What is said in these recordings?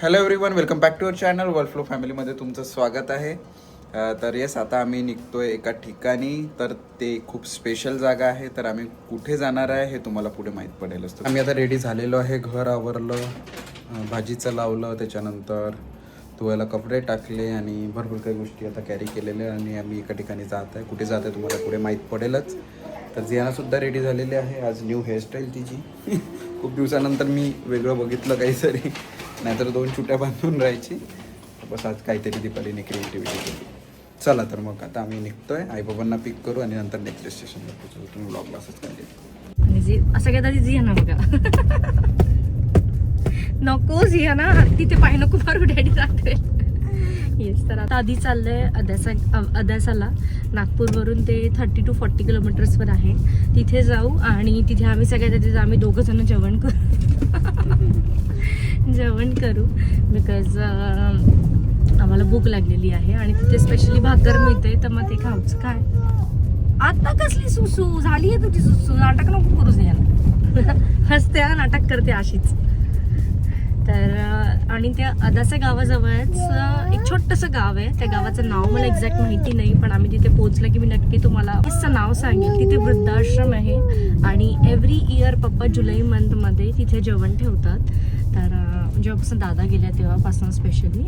Hello everyone welcome back to our channel world flow फॅमिलीमध्ये तुमचं स्वागत आहे. तर येस आता आम्ही निघतोय एका ठिकाणी तर ते खूप स्पेशल जागा आहे तर आम्ही कुठे जाणार आहे हे तुम्हाला पुढे माहीत पडेलच. आम्ही आता रेडी झालेलो आहे घर आवरलं भाजीचं लावलं त्याच्यानंतर धुवायला कपडे टाकले आणि भरपूर काही गोष्टी आता कॅरी केलेल्या आणि आम्ही एका ठिकाणी जात आहे. कुठे जात आहे तुम्हाला पुढे माहीत पडेलच. तर जियानासुद्धा रेडी झालेली आहे आज न्यू हेअरस्टाईल तिची. खूप दिवसानंतर मी वेगळं बघितलं काहीतरी. नाहीतर दोन चुट्या बांधून राहायची. बस आज काहीतरी दीपालीने क्रिएटिव्हिटी केली. चला तर मग आता आम्ही निघतोय. आईबाबांना पिक करू आणि नंतर नेक्स्ट स्टेशनला पोहोचू. तुम्ही ब्लॉगला असंच काय आणि जी असं काय तरी ना बघा. नको जिया ना तिथे पाय नको मारू डॅडी जाते येस तर आता आधी चाललंय अद्यासा अद्यासाला नागपूरवरून ते थर्टी टू फोर्टी किलोमीटर्सवर आहे. तिथे जाऊ आणि तिथे आम्ही सगळ्यात आधी आम्ही दोघं जण जेवण करू. जेवण करू. बिकॉज आम्हाला भूक लागलेली आहे आणि तिथे स्पेशली भाकर मिळते तर मग ते खाऊच. काय? आता कसली सुसू? झाली आहे तुझी सुसू. नाटक नको करू द्या हसते नाटक करते अशीच. तर आणि त्या अदासा गावाजवळच एक छोटंसं गाव आहे. त्या गावाचं नाव मला एक्झॅक्ट माहिती नाही पण आम्ही तिथे पोहोचलं की मी नक्की तुम्हाला असं नाव सांगेल. तिथे वृद्धाश्रम आहे आणि एव्हरी इयर पप्पा जुलै मंथमध्ये तिथे जेवण ठेवतात. तर जेव्हापासून दादा गेल्या तेव्हापासून स्पेशली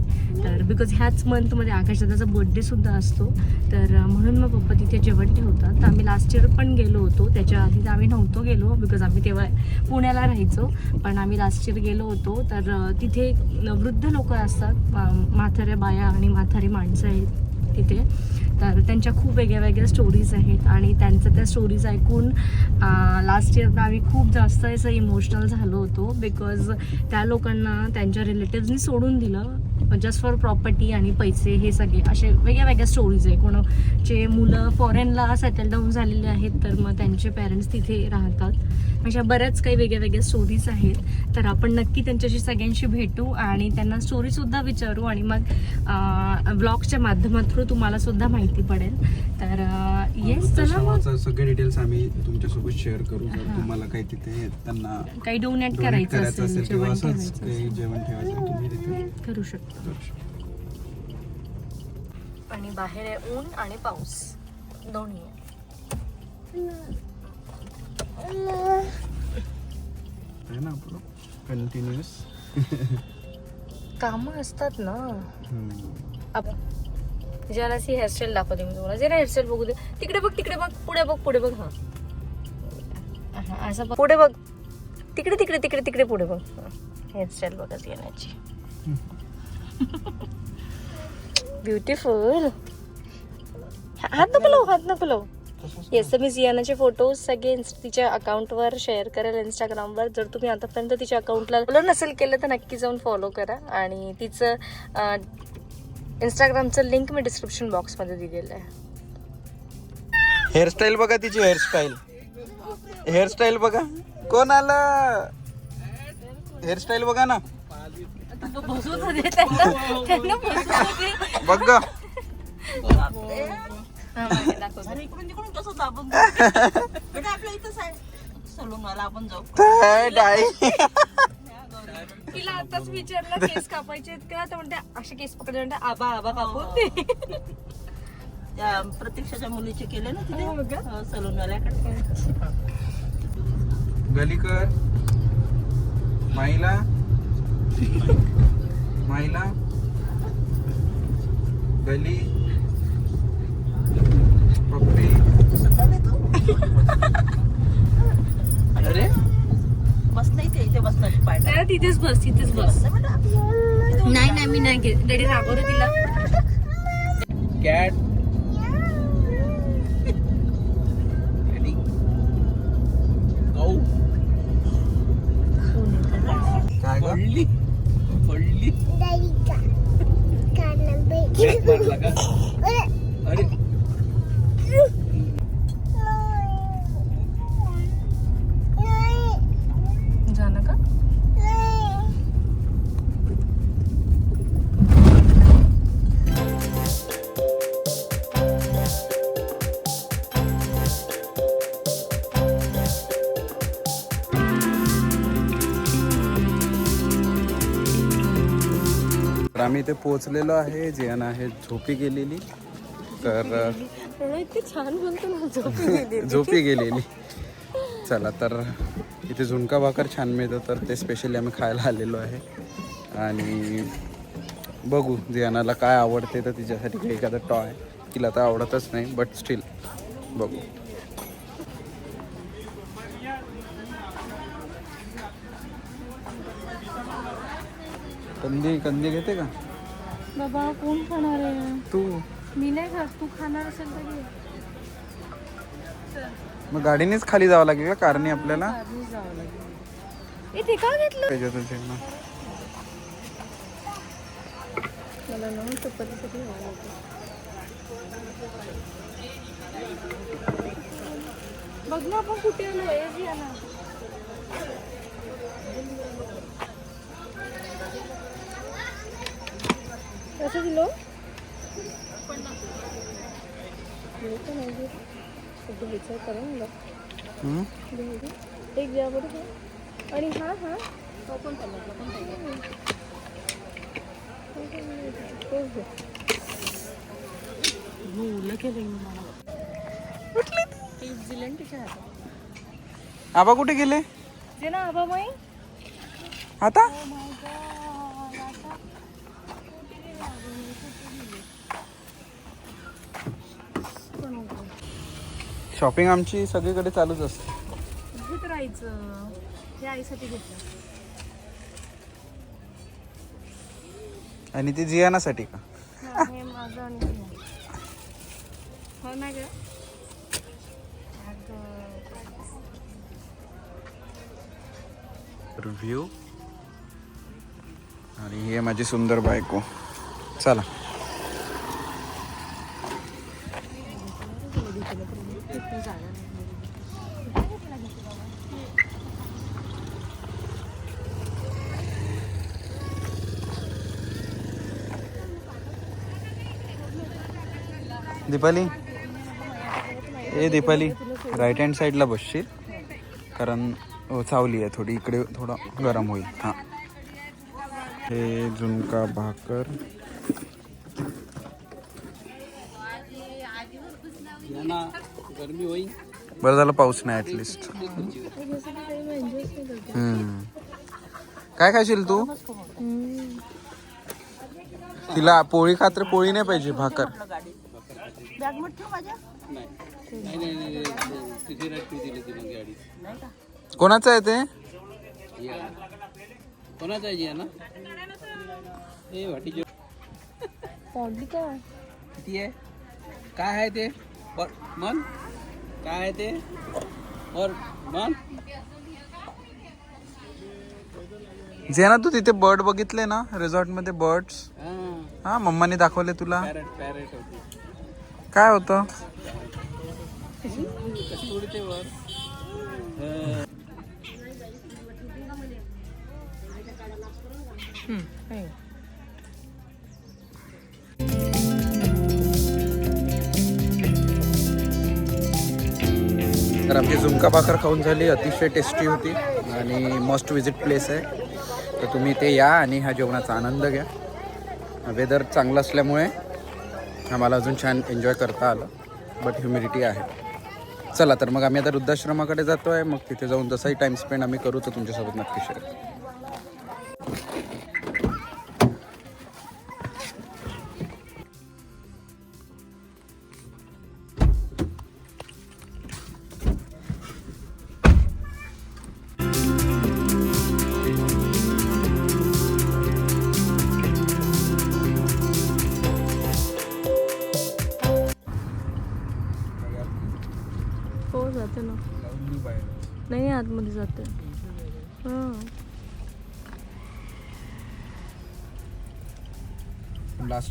तर बिकॉज ह्याच मंथमध्ये आकाश दादाचा बर्थडे सुद्धा असतो. तर म्हणून मग पप्पा तिथे जेवण ठेवतात. तर आम्ही लास्ट इयर पण गेलो होतो. त्याच्या आधी तर आम्ही नव्हतो गेलो बिकॉज आम्ही तेव्हा पुण्याला राहायचो. पण आम्ही लास्ट इयर गेलो होतो. तर तिथे वृद्ध लोक असतात. म्हाताऱ्या बाया आणि म्हातारी माणसं आहेत तिथे. तर त्यांच्या खूप वेगळ्या वेगळ्या स्टोरीज आहेत आणि त्यांचं त्या स्टोरीज ऐकून लास्ट इयरनं आम्ही खूप जास्त असं इमोशनल झालो होतो बिकॉज त्या लोकांना त्यांच्या रिलेटिव्हनी सोडून दिलं जस्ट फॉर प्रॉपर्टी आणि पैसे हे सगळे असे वेगळ्या वेगळ्या स्टोरीज आहे. कोणाचे मुलं फॉरेनला सेटल डाऊन झालेले आहेत तर मग त्यांचे पेरेंट्स तिथे राहतात. अशा बऱ्याच काही वेगळ्या वेगळ्या स्टोरीज आहेत. तर आपण नक्की त्यांच्याशी सगळ्यांशी भेटू आणि त्यांना स्टोरीसुद्धा विचारू आणि मग ब्लॉगच्या माध्यमात तुम्हाला सुद्धा माहिती पडेल. तर येस चला मग. सगळे डिटेल्स आम्ही तुमच्यासोबत शेअर करू. जर. तुम्हाला काही तिथे त्यांना काही डोनेट करायचं असेल किंवा जेवण असंच ठेवायचं काही जेवण ठेवायचं असेल, तुम्ही तिथे करू शकतो. आणि बाहेर आहे ऊन आणि पाऊस. दोन्ही आहे. आहे ना आपलं? कंटिन्युअस कामं असतात ना. ज्याला सी हेअरस्टाईल दाखवते मी तुम्हाला. जरा हेअरस्टाईल बघू दे. तिकडे बघ तिकडे बघ पुढे बघ पुढे बघ हा. हा, असं बघ. पुढे बघ. तिकडे तिकडे तिकडे तिकडे पुढे बघ. हेअरस्टाईल बघत येण्याची. ब्युटिफुल हात नको लावू हात नको लावू. येस तर मी जियानाचे फोटोज सगळे तिच्या अकाउंटवर शेअर करेल इंस्टाग्रामवर जर तुम्ही आतापर्यंत तिच्या अकाउंटला फॉलो नसेल केलं तर नक्की जाऊन फॉलो करा. आणि तिचं इंस्टाग्रामचं लिंक मी डिस्क्रिप्शन बॉक्समध्ये दिलेलं आहे. हेअरस्टाईल बघा तिची हेअरस्टाईल हेअरस्टाईल बघा. कोण आलं हेअरस्टाईल बघा ना. बघ ग. तिला आताच विचारलं केस कापायचे आहेत का? तर म्हणते असे केस पकडले. म्हणते आबा आबा कापू. त्या प्रतीक्षाच्या मुलीचे केले ना तिथे हो का? हो, सलूनवाल्याकडे. गलीकर माईला माईला गली पप्पी. अरे? बस नाही ते इथे पाय नाही तिथेच बस तिथेच बस. नाही नाही मी नाही घेत. डॅडी रागवलं तिला. कॅट आम्ही इथे पोहोचलेलो आहे. जियान आहे झोपी गेलेली. तर छान बोलतो ना झोपी गेली. झोपी गेलेली. चला तर इथे झुणका भाकर छान मिळतं तर ते स्पेशली आम्ही खायला आलेलो आहे. आणि बघू जियानाला काय आवडते तर तिच्यासाठी काही एखादं टॉय तिला तर आवडतच नाही बट स्टील बघू. कंदी कंदी घेते का? बाबा कोण खाणार आहे? तू. मी नाही खात. तू खाणार असेल तर घे. मग गाडीनेच खाली जावं लागेल का? कारने आपल्याला? जावं लागेल. ते का घेतलं? जेवण. मला ना चपातीसाठी हवं होतं. बघ ना आपण कुठे आलो हे ना कसं. सगळं विचार करा. एक द्या. आणि हा हा तो पण केलं आबा कुठे गेले जे ना आबा माई आता शॉपिंग आमची सगळीकडे चालूच असते. घेत राहायचं? हे आईसाठी घेतलं. आणि ती जियानासाठी का? हा, हे माझं आणि हे. हो ना ग. रिव्ह्यू आणि ही माझी सुंदर बायको. चला. दीपाली? ए दीपाली राईट हँड साईडला बसशील? कारण चावली आहे थोडी. इकडे थोडं गरम होईल. हां. हे झुणका भाकर. बरं झालं पाऊस नाही ॲटलिस्ट काय खाशील तू? तिला पोळी खात्र पोळी नाही पाहिजे भाकर. कोणाचं आहे ते? कोणाचा आहे ना ए वाटी जो पॉडली काय किती आहे? काय आहे ते? मन? काय आहे ते? और मन जे ना तू तिथे बर्ड बघितले ना? रिसॉर्टमध्ये बर्ड्स हां. मम्माने दाखवले तुला? काय होतं? तर आमची झुणका भाकर खाऊन झाली अतिशय टेस्टी होती आणि मस्ट विजिट प्लेस आहे. तर तुम्ही ते या आणि ह्या जेवणाचा आनंद घ्या. वेदर चांगलं असल्यामुळे आम्हाला अजून छान एन्जॉय करता आलं बट ह्युमिडिटी आहे. चला तर मग आम्ही आता वृद्धाश्रमाकडे जातो आहे मग तिथे जाऊन जसाही टाईम स्पेंड आम्ही करू तर तुमच्यासोबत नक्की शेअर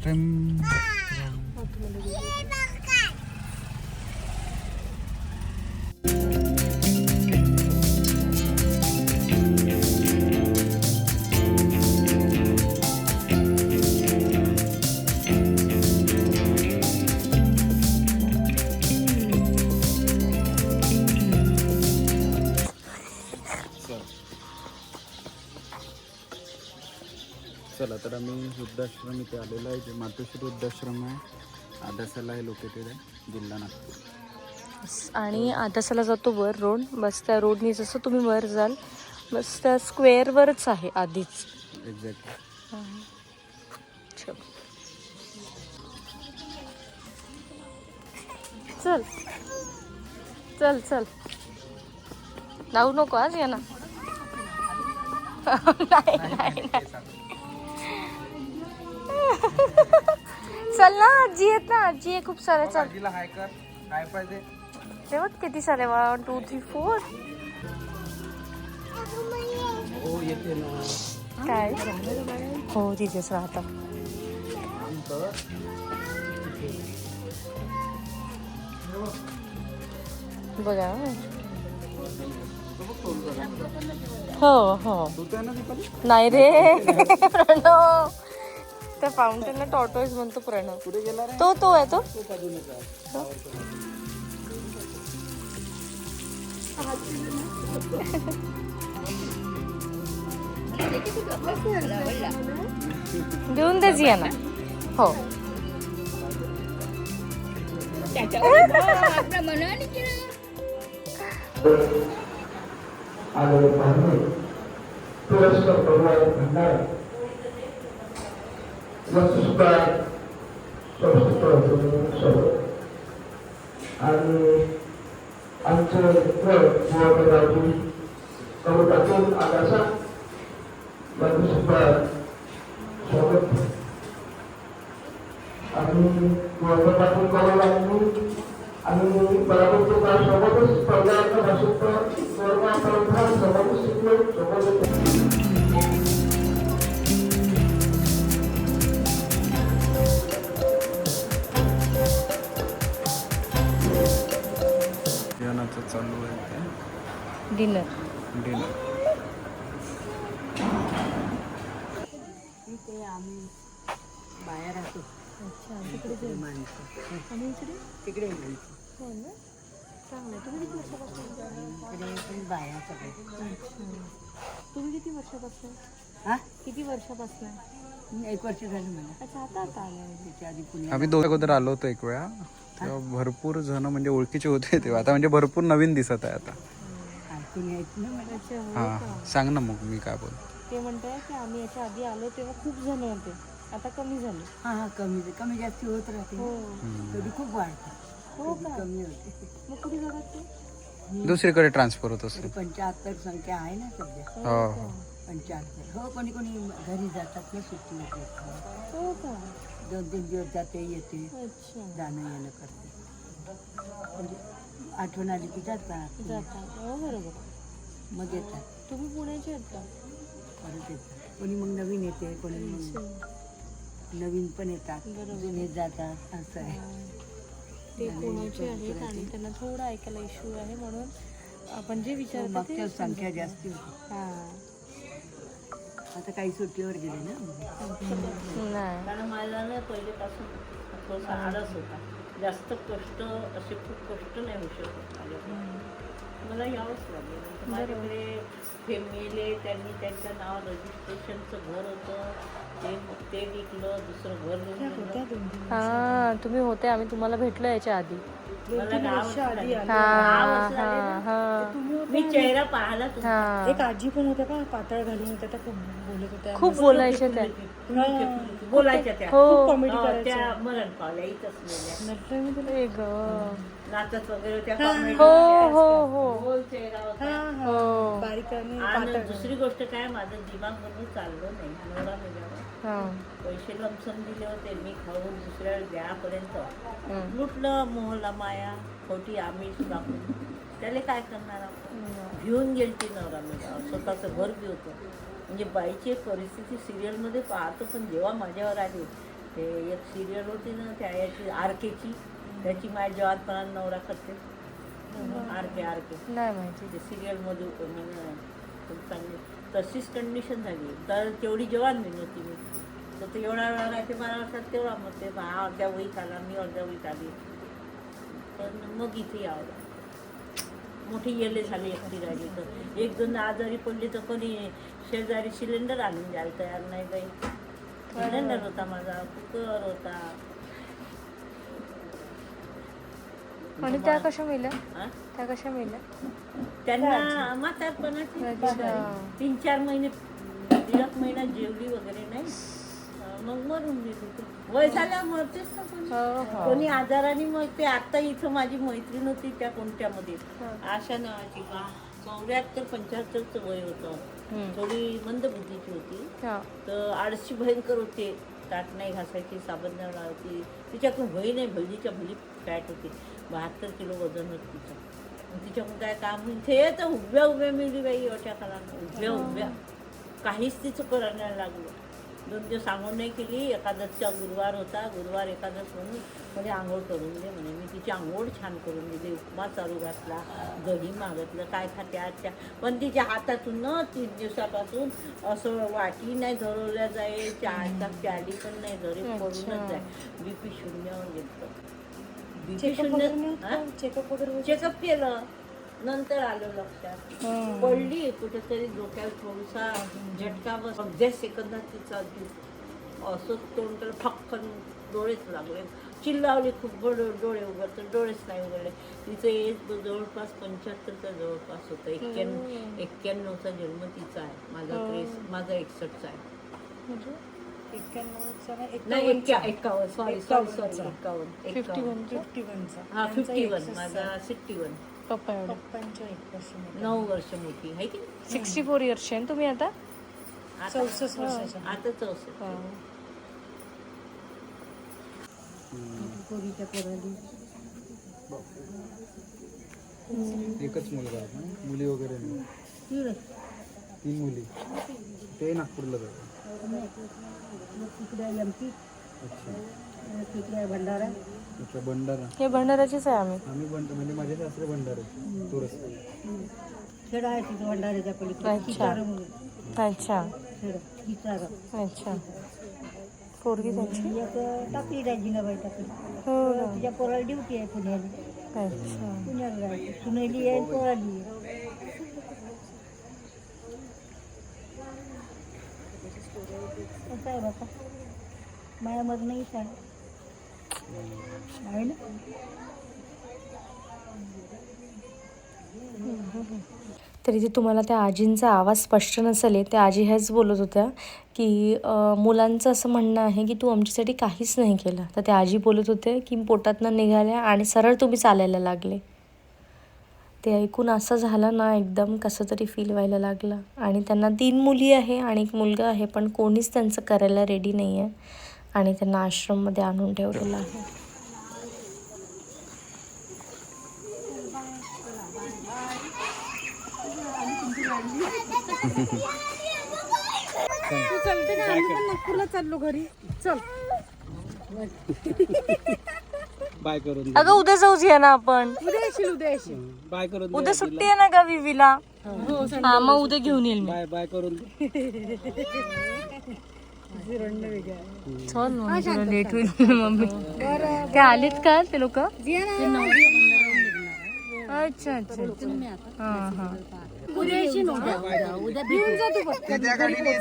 लास्ट टाइम वृद्धाश्रम इथे आलेलो आहे. जे मातोश्री वृद्धाश्रम आहे. आदासाला हे लोकेटेड आहे जिल्हा नागपूर. आणि आदासाला जातो वर रोड. बस त्या रोडनी जसं तुम्ही वर जाल बस त्या स्क्वेअरवरच आहे आधीच. एक्झॅक्टली चल. चल. चल जाऊ नको आज या ना. नाही. चल ना आजी आहेत ना. आजी आहे खूप सारे चल. आजीला हाय कर. काय पाहिजे. तेव्हा किती सारे? वन टू थ्री फोर हो काय? हो तिथेच राहता. बघा हो. हो तू दीपाली नाही रे. प्रणव त्या फाउंटेनला टॉटॉईस म्हणतो प्रणव. कुठे गेला रे. तो तो आहे तो. देऊन दे जियाना. हो. आलेले पाहुणे पुरस्कार परिवार भंडार वस्तुसुद्धा सर्व आणि आमचे मित्र मोहनरावजी कवितातून आकाशा यांनी सुद्धा स्वागत आणि मोहनरावजी कवलांनी आणि बराबरच्या सोबतच स्पर्धांच्या भाषेत स्वर्गापर्यंत सोबतच शिकलो सोबतच Dinner. इथे आम्ही बाहेर राहतो माणसं. तिकडे माणसं. इकडे पण बाया सगळे. तुम्ही किती वर्षापासून? हा? किती वर्षापासून? एक वर्ष झालं मला. अच्छा आता आता आले त्याच्या आधी पुण्यात आम्ही दोघं अगोदर आलो होतो एक वेळा. तेव्हा भरपूर जण म्हणजे ओळखीचे होते तेव्हा. आता म्हणजे भरपूर नवीन दिसत आहे आता. ना अच्छा हा सांग ना मग मी काय बोल ते म्हणताय की आम्ही याच्या आधी आलो तेव्हा खूप जण होते. आता कमी झाले. हा हा कमी कमी जास्ती होत राहते. हो. कधी खूप वाढतात हो कधी का? कमी होते. मग कुठे जातात ते? दुसरीकडे ट्रान्सफर होत असेल. पंच्याहत्तर संख्या आहे ना सध्या. हो हो पंच्याहत्तर. हो कोणी कोणी घरी जातात ना सुट्टी होते हो का? दोन तीन दिवस जाते येते. अच्छा. जाणं येणं करते. म्हणजे आठवण आली की जातात जातात हो बरोबर. मग येतात तुम्ही पुण्याचे आहेत का? परत येतात कोणी मग नवीन येते कोणी मग नवीन पण येतात. बरोबर. जुने जातात असं आहे. ते पुण्याचे आहेत आणि त्यांना थोडा ऐकायला इश्यू आहे म्हणून आपण जे विचारतो ते संख्या जास्ती होती. हा. आता काही सुट्टीवर गेले ना? नाही. कारण मला ना पहिलेपासून थोडासा आळस होता. जास्त कष्ट असे खूप कष्ट नाही होऊ शकत माझ्याकडे. मला यावंच लागेल. माझ्याकडे फेमिले त्यांनी त्यांच्या नाव रजिस्ट्रेशनचं घर होतं. ते ते विकलं दुसरं घर हा तुम्ही होते. आम्ही तुम्हाला भेटलो याच्या आधी. मी चेहरा पाहिला एक आजी पण होत्या का पातळ घालून होत्या त्या खूप बोलत होत्या. खूप बोलायचे त्या. बोलायच्या त्या. कॉमेडी हो, करायच्या. मरण पावल्या. नाचत वगैरे हो. हो. हो गोल चेहरा होता. हा बारीक दुसरी गोष्ट काय माझं दिमाग म्हणून चाललं नाही. पैसे लमसम दिले होते मी खाऊन दुसऱ्या द्यापर्यंत. लुटलं मोहला माया खोटी आमिष दाखवून त्याला काय करणार आपण? घेऊन गेली ती नवरा मेल्यावर स्वतःचं घर बी होतं म्हणजे बाईची परिस्थिती सिरियलमध्ये पाहतो पण जेव्हा माझ्यावर आली ते एक सिरियल होती ना त्या याची आरकेची त्याची माझ्या जवानपणा नवरा करते. RK RK. माहिती. ते सिरियलमध्ये खूप चांगली तशीच कंडिशन झाली. तर तेवढी जवान मी नव्हती मी. तर ते एवढा वेळा नाही ते बारा वर्षात तेवढा मग ते हा अर्ध्या वहीत आला मी अर्ध्या वहीत आली. पण मग इथे यावं. मोठी येले झाली एकटी राहिली तर एक दोन आजारी पडली तर कोणी शेजारी सिलेंडर आणून द्यायला तयार नाही काही सिलेंडर होता माझा कुकर होता. आणि त्या कशा मिळल्या हा? त्या कशा मिळल्या त्यांना म्हातारपणाची. तीन चार महिने एक महिना जेवली वगैरे नाही मग मरून गेली ती. वय झाल्या मरतेच ना कोणी. हो, हो. आजाराने मरते आता इथं माझी मैत्रीण होती त्या कोणत्यामध्ये आशा नावाची का चौऱ्याहत्तर पंच्याहत्तरचं वय होतं. थोडी मंदबुद्धीची होती हा. तर आळशी भयंकर होते ताट नाही घासायची साबण नाही लावायची तिच्याकडून भई नाही भैलीच्या भैली फॅट होती बहात्तर किलो वजन होतं तिचं. तिच्याकडून काय काम होईल? ते तर उभ्या उभ्या मिळली बाई एवढ्या काळात. उभ्या उभ्या. काहीच तिचं करायला लागलं. दोन दिवस आंघोळ नाही केली. एकादशचा गुरुवार होता. गुरुवार एकादश म्हणून म्हणजे आंघोळ करून दे म्हणे. मी तिची आंघोळ छान करून दिली. उपमा चालू घातला दही मागितलं काय खाते आजच्या. पण तिच्या हातातून न तीन दिवसापासून असं वाटी नाही धरवल्या जाईल चहाचा प्याली पण नाही धरी पडूनच जाय. बीपी शून्यावर गेलं चेकअप वगैरे हा? चेकअप वगैरे होत? चेकअप केलं. नंतर आलं लक्षात. पडली. कुठेतरी डोक्यात थोडासा झटका बस अगदी सेकंदात तिचा जीव असं तोंड तर फक्कन डोळेच लागले. चिल्लावली खूप डोळे डोळे उघडते डोळेच नाही उघडले. तिचं एज जवळपास पंच्याहत्तरचा जवळपास होतं. एक्क्याण्णव एक्क्याण्णवचा जन्म तिचा आहे. माझा त्रेस माझा एकसष्टचा आहे. म्हणजे? नाही, एक्कावन्न सॉरी सॉरी सॉरी एक्कावन्न. एक्कावन्न. फिफ्टी वनचा. हा त्यांचा फिफ्टी वन एकसष्ट माझा सिक्स्टी वन. पप्पा एवढे पप्पांच्या एक वर्ष मोठा. नऊ वर्ष मोठी आहे की नाही? सिक्स्टी फोर इयर्सचे आहे ना तुम्ही आता? आता चौसष्ट वर्षाचा. आता चौसष्ट. एकच मुलगा मुली वगैरे नाही. तीन मुली. ते नागपूरला जातात. भंडारा अच्छा भंडारा हे भंडाराचीच आहे आम्ही. आम्ही बंड म्हणजे माझे सासरे भंडारे तुरस खेड आहे तिथं भंडाऱ्याच्या पलीकडे. अच्छा. अच्छा. खेड किचार अच्छा. पोरगी त्यांची? एक टाकली आहे जिनाबाई टाकली. हो का? तिच्या पोराला ड्युटी आहे पुण्याला. अच्छा. पुण्याला राहते सुनेली आहे पोराली आहे कसं आहे बापा माया मग आहे ना? तर इथे तुम्हाला त्या आजींचा आवाज स्पष्ट नसेल आहे त्या आजी ह्याच बोलत होत्या की मुलांचं असं म्हणणं आहे की तू आमच्यासाठी काहीच नाही केलं. तर त्या आजी बोलत होते की पोटातनं निघाल्या आणि सरळ तुम्ही चालायला लागले. ते ऐकून असं झालं ना एकदम कसं तरी फील व्हायला लागलं. आणि त्यांना तीन मुली आहे आणि एक मुलगा आहे पण कोणीच त्यांचं करायला रेडी नाही आहे आणि त्यांना आश्रममध्ये आणून ठेवलेलं आहे. तू चलते का आम्ही पण नागपूरला चाललो घरी. चल. बाय करून दे. अगं उद्या जाऊच या ना आपण. उद्या येशील उद्या येशील. बाय करून दे उद्या सुट्टी आहे ना का विवीला. हा मग उद्या घेऊन येईल मी. बाय बाय करून दे. चल तुला लेट होईल मम्मी. ते आलेत का ते लोक? अच्छा अच्छा अच्छा. हा हा. उद्या येशील उद्या? उद्या घेऊन जा तू फक्त. त्या गाडीने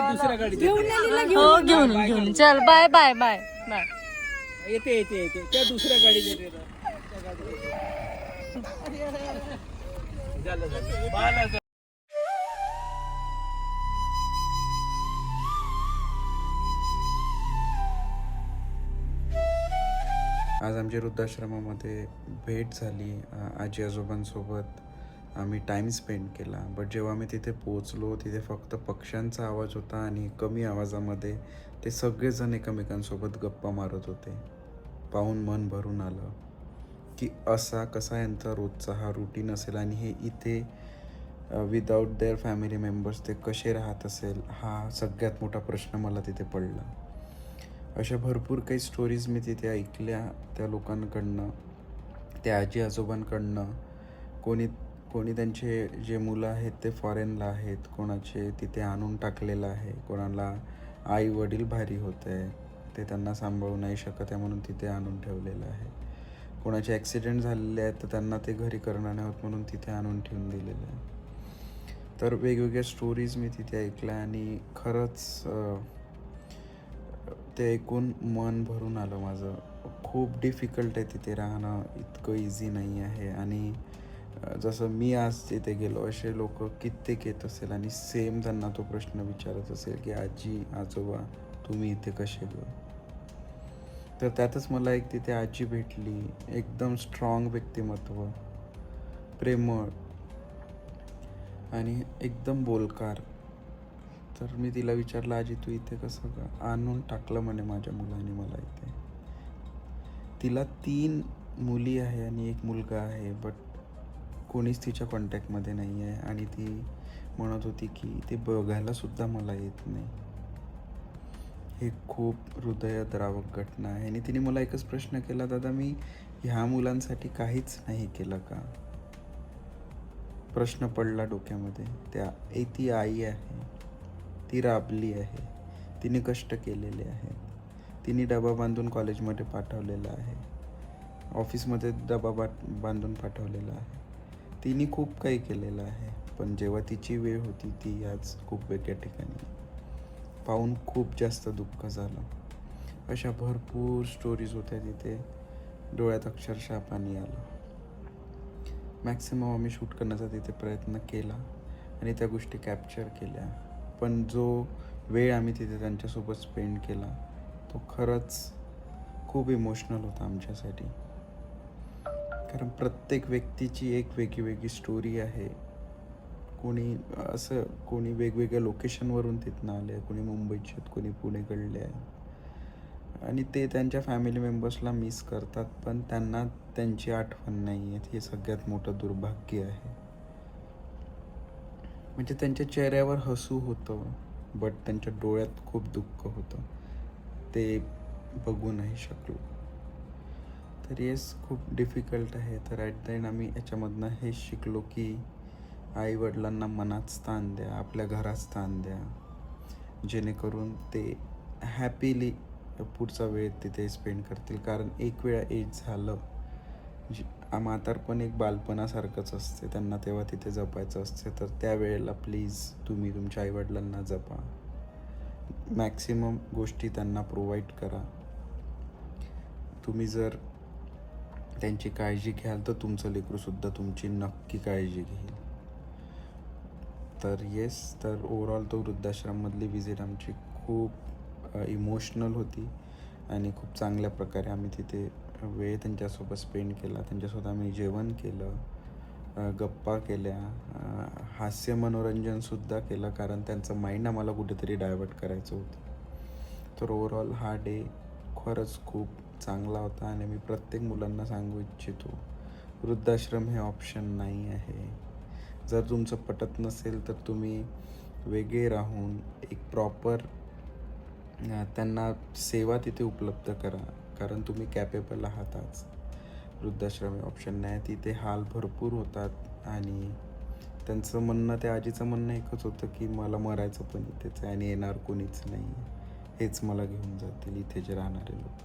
दुसऱ्या गाडीत हो घेऊन. येईल, घेऊन. येईल. चल बाय बाय बाय बाय. येते येते येते. त्या दुसऱ्या गाडीत येते त्या गाडीत झालं, झालं. आज आमच्या वृद्धाश्रमामध्ये भेट झाली आजी आजोबांसोबत. आम्ही टाईम स्पेंड केला. बट जेव्हा आम्ही तिथे पोचलो तिथे फक्त पक्ष्यांचा आवाज होता आणि कमी आवाजामध्ये ते सगळेजण एकमेकांसोबत गप्पा मारत होते. पाहून मन भरून आलं की असा कसा यांचा रोजचा हा रुटीन असेल आणि हे इथे विदाऊट देअर फॅमिली मेंबर्स ते कसे राहत असेल हा सगळ्यात मोठा प्रश्न मला तिथे पडला. अशा भरपूर काही स्टोरीज मी तिथे ऐकल्या त्या लोकांकडनं त्या आजी आजोबांकडनं कोणी कोणी त्यांचे जे मुलं आहेत ते फॉरेनला आहेत कोणाचे तिथे आणून टाकलेलं आहे कोणाला आई वडील भारी होते ते त्यांना सांभाळू नाही शकत आहे म्हणून तिथे आणून ठेवलेलं आहे. कोणाचे ॲक्सिडेंट झालेले आहेत तर त्यांना ते घरी करणार नाही होत म्हणून तिथे आणून ठेवून दिलेलं आहे. तर वेगवेगळ्या स्टोरीज मी तिथे ऐकल्या आणि खरंच ते ऐकून मन भरून आलं माझं. खूप डिफिकल्ट आहे तिथे राहणं इतकं इझी नाही आहे. आणि जसं मी आज तिथे गेलो असे लोक कित्येक येत असेल आणि सेम त्यांना तो प्रश्न विचारत असेल की आजी आजोबा तुम्ही इथे कसे ग तर त्यातच मला एक तिथे आजी भेटली. एकदम स्ट्रॉंग व्यक्तिमत्व प्रेमळ आणि एकदम बोलकार. तर मी तिला विचारलं आजी तू इथे कसं का? आणून टाकलं म्हणे माझ्या मुलाने मला इथे. तिला तीन मुली आहे आणि एक मुलगा आहे बट कोणीच तिच्या कॉन्टॅक्टमध्ये नाही आहे आणि ती म्हणत होती की ते बघायलासुद्धा मला येत नाही. ही खूप हृदयद्रावक घटना आहे. आणि तिने मला एकच प्रश्न केला दादा मी ह्या मुलांसाठी काहीच नाही केलं का? प्रश्न पडला डोक्यामध्ये. त्या ए ती आई आहे. ती राबली आहे. तिने कष्ट केलेले आहेत. तिने डबा बांधून कॉलेजमध्ये पाठवलेला आहे. ऑफिसमध्ये डबा बाट बांधून पाठवलेला आहे. तिने खूप काही केलेलं आहे. पण जेव्हा तिची वेळ होती ती आज खूप वेगळ्या ठिकाणी पाहून खूप जास्त दुःख झालं. अशा भरपूर स्टोरीज होत्या तिथे डोळ्यात अक्षरशः पाणी आलं. मॅक्सिमम आम्ही शूट करण्याचा तिथे प्रयत्न केला आणि त्या गोष्टी कॅप्चर केल्या. पण जो वेळ आम्ही तिथे त्यांच्यासोबत स्पेंड केला तो खरंच खूप इमोशनल होता आमच्यासाठी. कारण प्रत्येक व्यक्तीची एक वेगळी वेगळी स्टोरी आहे. कोणी असं कोणी वेगवेगळ्या लोकेशनवरून तिथनं आले कोणी मुंबईचे आहेत कोणी पुणेकडले आहे आणि ते त्यांच्या फॅमिली मेंबर्सला मिस करतात पण त्यांना त्यांची आठवण नाही आहेत हे सगळ्यात मोठं दुर्भाग्य आहे. म्हणजे त्यांच्या चेहऱ्यावर हसू होतं बट त्यांच्या डोळ्यात खूप दुःख होतं. ते बघू नाही शकलो. तर येस खूप डिफिकल्ट आहे. तर ॲट द एंड आम्ही याच्यामधनं हे शिकलो की आईवडिलांना मनात स्थान द्या आपल्या घरात स्थान द्या. जेणेकरून ते हॅपीली पुढचा वेळ तिथे स्पेंड करतील. कारण एक वेळा एज झालं जी म्हातारपण एक बालपणासारखंच असते. त्यांना तेव्हा तिथे जपायचं असते. तर त्या वेळेला प्लीज तुम्ही तुमच्या आईवडिलांना जपा. मॅक्सिमम गोष्टी त्यांना प्रोव्हाइड करा. तुम्ही जर त्यांची काळजी घ्याल तर तुमचं लेकरूसुद्धा तुमची नक्की काळजी घेईल. तर येस तर ओवरऑल तो वृद्धाश्रममधली विजिट आमची खूप इमोशनल होती आणि खूप चांगल्या प्रकारे आम्ही तिथे वेळ त्यांच्यासोबत स्पेंड केला. त्यांच्यासोबत आम्ही जेवण केलं गप्पा केल्या हास्य मनोरंजनसुद्धा केलं कारण त्यांचं माइंड आम्हाला कुठेतरी डायवर्ट करायचं होतं. तर ओवरऑल हा डे खरंच खूप चांगला होता आणि मी प्रत्येक मुलांना सांगू इच्छितो वृद्धाश्रम हे ऑप्शन नाही आहे. जर तुमचं पटत नसेल तर तुम्ही वेगळे राहून एक प्रॉपर त्यांना सेवा तिथे उपलब्ध करा. कारण तुम्ही कॅपेबल आहातच. वृद्धाश्रम हे ऑप्शन नाही. तिथे हाल भरपूर होतात आणि त्यांचं म्हणणं त्या आजीचं म्हणणं एकच होतं की मला मरायचं पण इथेच आहे आणि येणार कोणीच नाही. हेच मला घेऊन जातील इथे जे राहणारे लोक.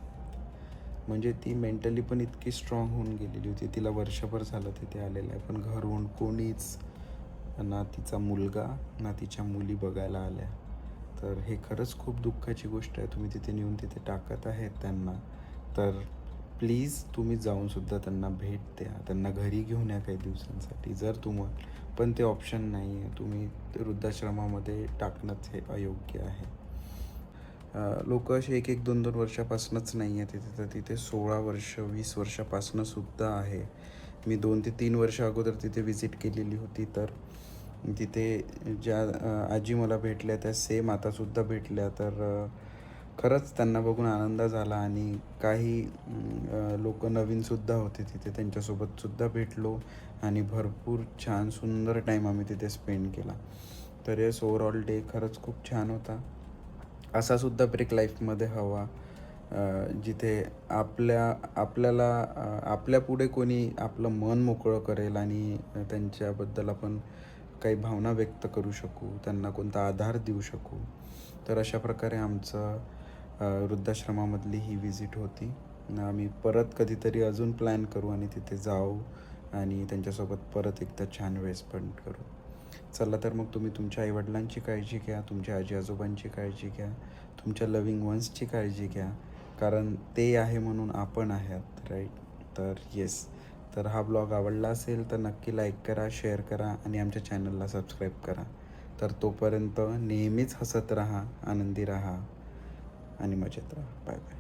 म्हणजे ती मेंटली पण इतकी स्ट्रॉंग होऊन गेलेली होती. तिला वर्षभर झालं तिथे आलेलं आहे. पण घरून कोणीच ना तिचा मुलगा ना तिच्या मुली बघायला आल्या. तर हे खरंच खूप दुःखाची गोष्ट आहे. तुम्ही तिथे नेऊन तिथे टाकत आहेत त्यांना. तर प्लीज तुम्ही जाऊनसुद्धा त्यांना भेट द्या. त्यांना घरी घेऊन या काही दिवसांसाठी जर तुम्हाला पण ते ऑप्शन नाही आहे तुम्ही वृद्धाश्रमामध्ये टाकणंच हे अयोग्य आहे. लोक असे एक एक दोन दोन वर्षापासूनच नाही आहे तिथे. तर तिथे सोळा वर्ष वीस वर्षापासूनसुद्धा आहे. मी दोन ते तीन वर्ष अगोदर तिथे विजिट केलेली होती. तर तिथे ज्या आजी मला भेटल्या त्या सेम आतासुद्धा भेटल्या. तर खरंच त्यांना बघून आनंद झाला आणि काही लोक नवीनसुद्धा होते तिथे. त्यांच्यासोबतसुद्धा भेटलो आणि भरपूर छान सुंदर टाईम आम्ही तिथे स्पेंड केला. तर येस ओवरऑल डे खरंच खूप छान होता. असासुद्धा ब्रेक लाईफमध्ये हवा जिथे आपल्या आपल्याला आपल्या पुढे कोणी आपलं मन मोकळं करेल आणि त्यांच्याबद्दल आपण काही भावना व्यक्त करू शकू त्यांना कोणता आधार देऊ शकू. तर अशा प्रकारे आमचं वृद्धाश्रमामधली ही विजिट होती. आम्ही परत कधीतरी अजून प्लॅन करू आणि तिथे जाऊ आणि त्यांच्यासोबत परत एकदा छान वेळ स्पेंड करू. चला तर मग तुम्ही तुमच्या आईवडिलांची काळजी घ्या तुमच्या आजी आजोबांची काळजी घ्या तुमच्या लविंग वन्सची काळजी घ्या. कारण ते आहे म्हणून आपण आहात राईट तर येस तर हा ब्लॉग आवडला असेल तर नक्की लाईक करा शेअर करा आणि आमच्या चॅनलला सबस्क्राईब करा. तर तोपर्यंत नेहमीच हसत राहा आनंदी राहा आणि मजेत राहा. Bye bye